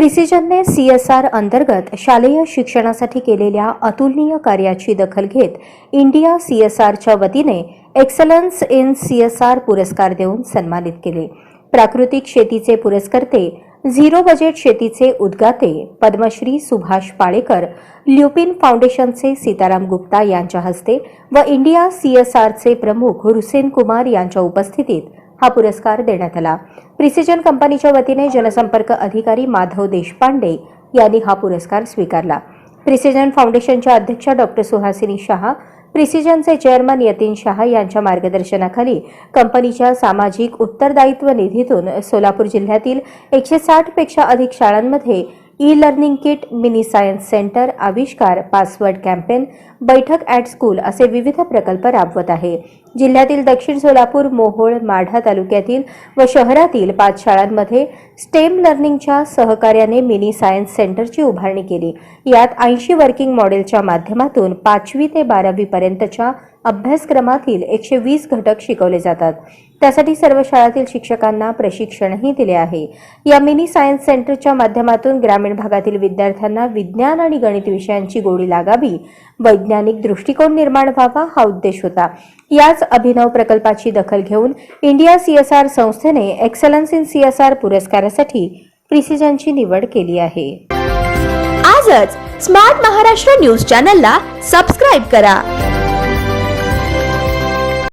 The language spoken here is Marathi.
प्रिसिजनने सी एस आर अंतर्गत शालेय शिक्षणासाठी केलेल्या अतुलनीय कार्याची दखल घेत इंडिया सी एस आरच्या वतीने excellence in C S R पुरस्कार देऊन सन्मानित केले. प्राकृतिक शेतीचे पुरस्कर्ते झिरो बजेट शेतीचे उद्गाते पद्मश्री सुभाष पाळेकर ल्युपिन फाउंडेशनचे सीताराम गुप्ता यांच्या हस्ते व इंडिया सी एस आरचे प्रमुख हुसेन कुमार यांच्या उपस्थितीत हा पुरस्कार देण्यात आला. प्रिसिजन कंपनीच्या वतीने जनसंपर्क अधिकारी माधव देशपांडे यांनी हा पुरस्कार स्वीकारला. प्रिसिजन फाउंडेशनच्या अध्यक्षा डॉक्टर सुहासिनी शहा प्रिसिजनचे चेअरमन यतीन शहा यांच्या मार्गदर्शनाखाली कंपनीच्या सामाजिक उत्तरदायित्व निधीतून सोलापूर जिल्ह्यातील एकशे साठपेक्षा अधिक शाळांमध्ये e learning kit mini science centre आविष्कार पासवर्ड कॅम्पेन बैठक ॲट स्कूल असे विविध प्रकल्प राबवत आहे. जिल्ह्यातील दक्षिण सोलापूर मोहोळ माढा तालुक्यातील व शहरातील पाच शाळांमध्ये स्टेम लर्निंगच्या सहकार्याने मिनी सायन्स सेंटरची उभारणी केली. यात ऐंशी वर्किंग मॉडेलच्या माध्यमातून पाचवी ते बारावीपर्यंतच्या अभ्यासक्रमातील एकशे वीस घटक शिकवले जातात. त्यासाठी सर्व शाळातील शिक्षकांना प्रशिक्षणही दिले आहे. या मिनी सायन्स सेंटरच्या माध्यमातून ग्रामीण भागातील विद्यार्थ्यांना विज्ञान आणि गणित विषयांची गोडी लागावी. वैज्ञानिक दृष्टिकोन निर्माण व्हावा हा उद्देश होता. याच याच अभिनव प्रकल्पाची दखल घेऊन इंडिया सीएसआर संस्थेने एक्सलन्स इन सीएसआर पुरस्कारासाठी प्रिसिजनची निवड केली आहे. आजच स्मार्ट महाराष्ट्र न्यूज चॅनलला सबस्क्राईब करा.